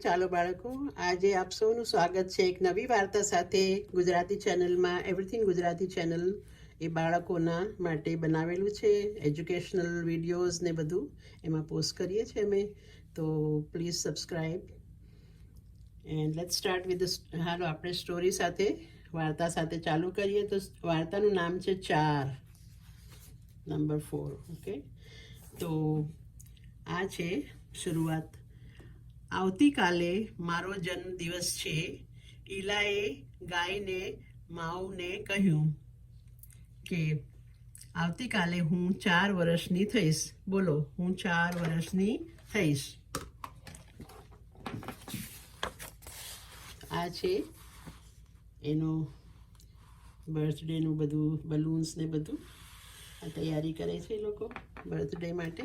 ચાલો બાળકો, આજે આપ સૌનું સ્વાગત છે એક નવી વાર્તા સાથે ગુજરાતી ચેનલમાં. એવરીથિંગ ગુજરાતી ચેનલ એ બાળકોના માટે બનાવેલું છે એજ્યુકેશનલ વિડીયોઝ ને બધું એમાં પોસ્ટ કરીએ છીએ અમે. તો please subscribe and let start with હાલો, આપણે સ્ટોરી સાથે, વાર્તા સાથે ચાલુ કરીએ. તો વાર્તાનું નામ છે ચાર. નંબર ફોર ઓકે તો આ છે શરૂઆત. આવતીકાલે મારો જન્મદિવસ છે, ઈલાએ ગાયને, માવને કહ્યું કે, આવતીકાલે હું ચાર વર્ષની થઈશ. બોલો, હું ચાર વર્ષની થઈશ. આ છે એનો બર્થડેનું બધું બલૂન્સ ને બધું આ તૈયારી કરે છે એ લોકો બર્થડે માટે.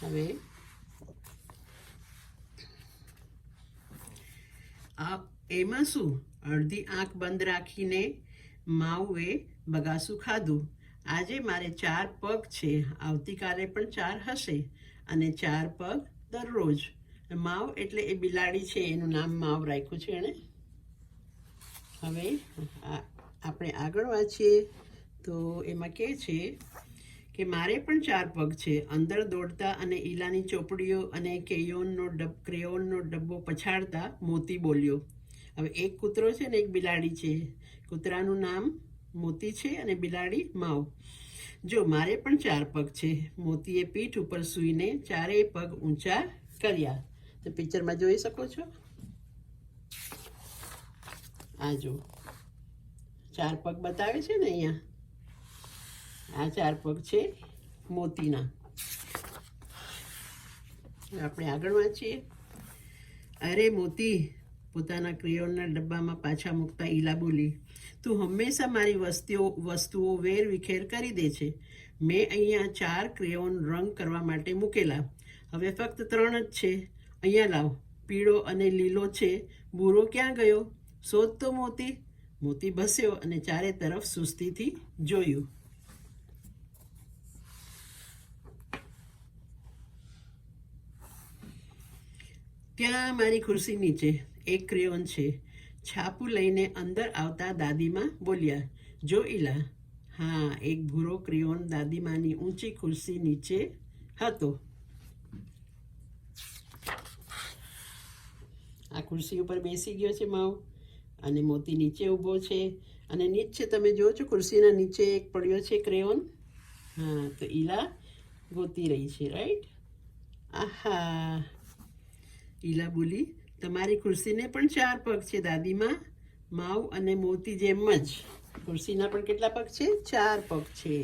હવે આ એમાં શું? અડધી આંખ બંધ રાખીને માઉએ બગાસું ખાધું. આજે મારે ચાર પગ છે. આવતીકાલે પણ ચાર હશે અને ચાર પગ દરરોજ. માવ એટલે એ બિલાડી છે. એનું નામ માવ રાખ્યું છે એણે. હવે આપણે આગળ વાંચીએ. તો એમાં કે છે કે મારે પણ ચાર પગ છે. અંદર દોડતા અને ઈલાની ચોપડીઓ અને કેયોનનો ડબ, ક્રેયોનનો ડબ્બો પછાડતા મોતી બોલ્યો. હવે એક કૂતરો છે ને એક બિલાડી છે. કૂતરાનું નામ મોતી છે અને બિલાડી માવ. જો, મારે પણ ચાર પગ છે. મોતીએ પીઠ ઉપર સૂઈને ચારેય પગ ઊંચા કર્યા. તો પિક્ચરમાં જોઈ શકો છો? આ જો ચાર પગ બતાવે છે ને અહીંયા. આ ચાર પગ છે, મોતીના. આપણે આગળ વાંચીએ. અરે મોતી, પોતાના ક્રિયોનના ડબ્બામાં પાછા મૂકતા ઈલા બોલી, તું હંમેશા મારી વસ્તીઓ, વસ્તુઓ વેર વિખેર કરી દે છે. મેં અહીંયા ચાર ક્રેયોન રંગ કરવા માટે મૂકેલા. હવે ફક્ત ત્રણ જ છે. અહીંયા લાવ. પીળો અને લીલો છે. ભૂરો ક્યાં ગયો? શોધ તો મોતી. મોતી ભસ્યો અને ચારે તરફ સુસ્તીથી જોયું. ત્યાં મારી ખુરશી નીચે એક ક્રેયોન છે. છાપું લઈને અંદર આવતા દાદીમાં બોલ્યા, જો ઈલા. હા, એક ભૂરો ક્રેયોન દાદીમાની ઊંચી ખુરશી નીચે હતો. આ ખુરશી ઉપર બેસી ગયો છે માવ અને મોતી નીચે ઊભો છે. અને નીચે તમે જુઓ છો, ખુરશીના નીચે એક પડ્યો છે ક્રેયોન. હા, તો ઈલા ગોતી રહી છે રાઈટ આહા. ઈલા બોલી, તમારી ખુરશીને પણ ચાર પગ છે દાદીમાં, માવ અને મોતી જેમ જ. ખુરશીના પણ કેટલા પગ છે? ચાર પગ છે.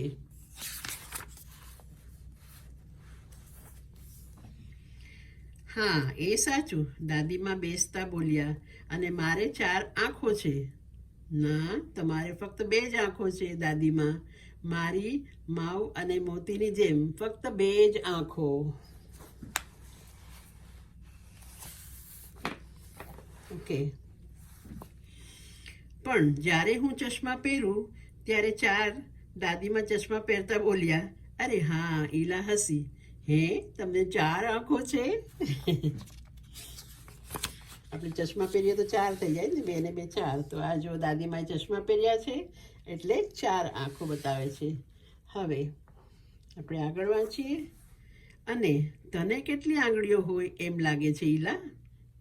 હા, એ સાચું. દાદીમાં બેસતા બોલ્યા, અને મારે ચાર આંખો છે. ના, તમારે ફક્ત બે જ આંખો છે દાદીમાં, મારી, માવ અને મોતીની જેમ, ફક્ત બે જ આંખો. ઓકે. પણ જ્યારે હું ચશ્મા પહેરું, ત્યારે ચાર દાદીમાં ચશ્મા પહેરતા બોલ્યા, અરે હા, ઈલા હસી. હે, તમને ચાર આંખો છે? આપણે ચશ્મા પહેરીએ તો ચાર થઈ જાય ને બે ને બે ચાર. તો આ જો દાદીમાએ ચશ્મા પહેર્યા છે, એટલે ચાર આંખો બતાવે છે. હવે આપણે આગળ વાંચીએ. અને તને કેટલી આંગળીઓ હોય? એમ લાગે છે ઈલા.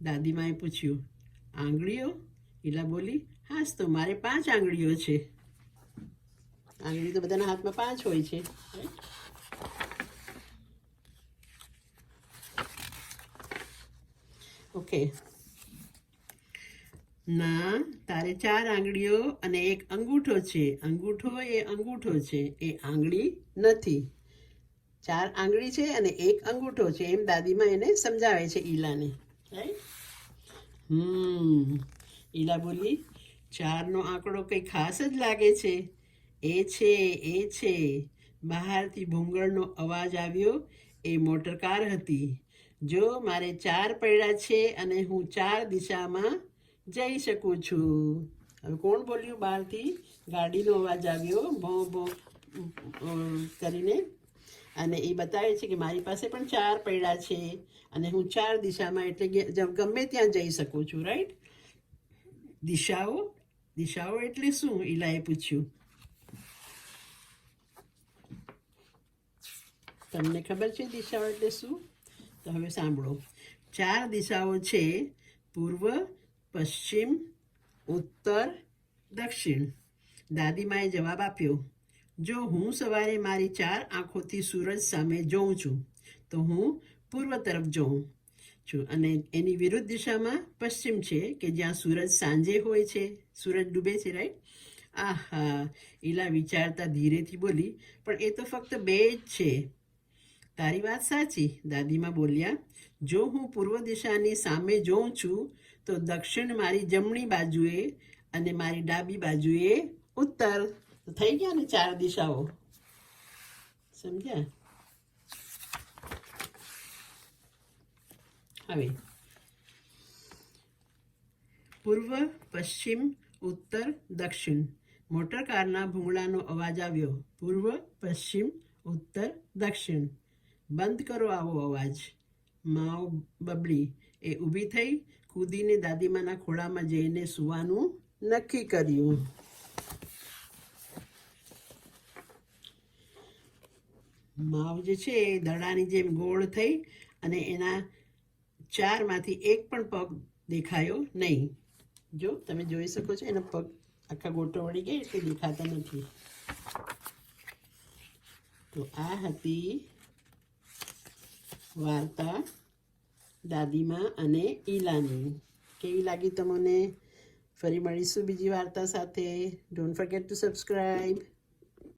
દાદીમાએ પૂછ્યું. આંગળીઓ? ઈલા બોલી હા તો મારે પાંચ આંગળીઓ છે. આંગળી તો બધાના હાથમાં પાંચ હોય છે. ઓકે. ના, તારે ચાર આંગળીઓ અને એક અંગૂઠો છે. અંગૂઠો એ અંગૂઠો છે. એ આંગળી નથી. ચાર આંગળી છે અને એક અંગૂઠો છે. એમ દાદીમાં એને સમજાવે છે ઈલાને. રાઈટ હમ. ઈલા બોલી, ચારનો આંકડો કંઈ ખાસ જ લાગે છે? એ છે એ છે. બહારથી ભૂંગળનો અવાજ આવ્યો, એ મોટર કાર હતી. જો મારે ચાર પૈડા છે અને હું ચાર દિશામાં જઈ શકું છું. હવે કોણ બોલ્યું? બહારથી ગાડીનો અવાજ આવ્યો, ભો ભો કરીને. અને એ બતાવે છે કે મારી પાસે પણ ચાર પૈડા છે અને હું ચાર દિશામાં એટલે ગમે ત્યાં જઈ શકું છું રાઈટ દિશાઓ દિશાઓ એટલે શું? ઈલાએ પૂછ્યું. તમને ખબર છે દિશાઓ એટલે શું? તો હવે સાંભળો. ચાર દિશાઓ છે, પૂર્વ, પશ્ચિમ, ઉત્તર, દક્ષિણ. દાદીમાએ જવાબ આપ્યો. જો હું સવારે મારી ચાર આંખોથી સૂરજ સામે જોઉં છું, તો હું પૂર્વ તરફ જોઉં છું અને એની વિરુદ્ધ દિશામાં પશ્ચિમ છે, કે જ્યાં સૂરજ સાંજે હોય છે. સૂરજ ડૂબે છે રાઈટ આહા, ઈલા વિચારતા ધીરેથી બોલી, પણ એ તો ફક્ત બે જ છે. તારી વાત સાચી, દાદીમાં બોલ્યા. જો હું પૂર્વ દિશાની સામે જોઉં છું, તો દક્ષિણ મારી જમણી બાજુએ અને મારી ડાબી બાજુએ ઉત્તર. તો થઈ ગયા ને ચાર દિશાઓ? સમજ્યા? હવે. પૂર્વ, પશ્ચિમ, ઉત્તર, દક્ષિણ. મોટર કારના ભૂંગળાનો અવાજ આવ્યો. પૂર્વ, પશ્ચિમ, ઉત્તર, દક્ષિણ. બંધ કરો આવો અવાજ. માઓ બબડી એ ઊભી થઈ કૂદીને દાદીમાના ખોળામાં જઈને સૂવાનું નક્કી કર્યું. માવ જે છે એ દડાની જેમ ગોળ થઈ અને એના ચારમાંથી એક પણ પગ દેખાયો નહીં. જો, તમે જોઈ શકો છો, એના પગ આખા ગોટો વળી ગઈ એટલે દેખાતા નથી. તો આ હતી વાર્તા દાદીમા અને ઈલાની. કેવી લાગી તમને? ફરી મળીશું બીજી વાર્તા સાથે. Don't forget two subscribe